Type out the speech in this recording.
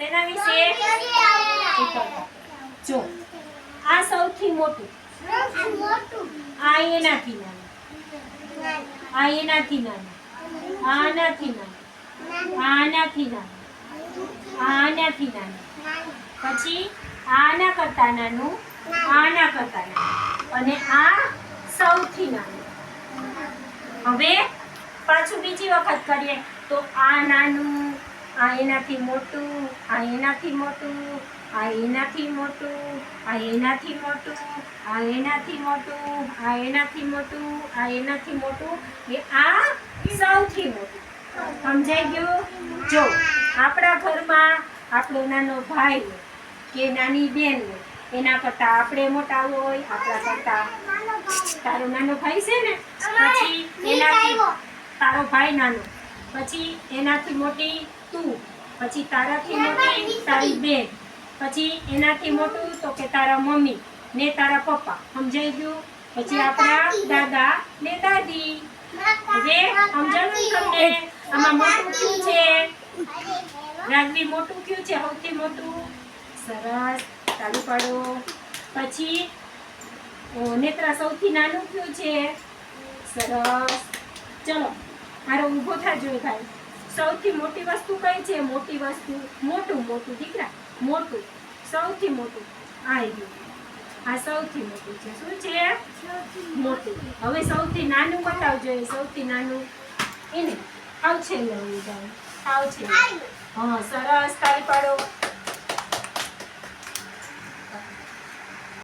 શેના વિશે? જો, આ સૌથી મોટું. આ એનાથી નાનું આ એનાથી નાનું આનાથી નાનું આનાથી નાનું આનાથી નાનું પછી આના કરતા નાનું, આના કરતા નાનું. અને આ સૌથી નાનું. હવે પાછું બીજી વખત કરીએ. તો આ નાનું આ એનાથી મોટું આ એનાથી મોટું આ એનાથી મોટું આ એનાથી મોટું આ એનાથી મોટું આ એનાથી મોટું આ એનાથી મોટું. એ આ સૌથી મોટું. સમજાઈ ગયું? જો આપણા ઘરમાં આપણો નાનો ભાઈ કે નાની બેન એના કરતાં આપણે મોટા હોય આપણા કરતાં તારો નાનો ભાઈ છે ને? પછી એનાથી તારો ભાઈ નાનો. પછી એનાથી મોટી તું. પછી તારાથી મોટી તારી બેન. પછી એનાથી મોટું તો કે તારા મમ્મી ને તારા પપ્પા. સમજાઈ ગયું? પછી આપણા દાદા ને દાદી. હવે સમજાણું તમને? આમાં મોટું કયું છે? રાજવી મોટું કયું છે? સૌથી મોટું? સરસ. ચાલુ પાડો. પછી નેત્રા સૌથી નાનું કયું છે? સરસ. ચલો, મારો ઊભો થાજો ભાઈ. સૌથી મોટી વસ્તુ કઈ છે? મોટી વસ્તુ, મોટું મોટું, દીકરા, મોટું, સૌથી મોટું આ રહ્યું આ સૌથી મોટું છે. શું છે? મોટું. હવે સૌથી નાનું બતાવજો એ સૌથી નાનું. એને આવ છે લેવું જાય આવ છે હા, સરસ, તાળી પાડો.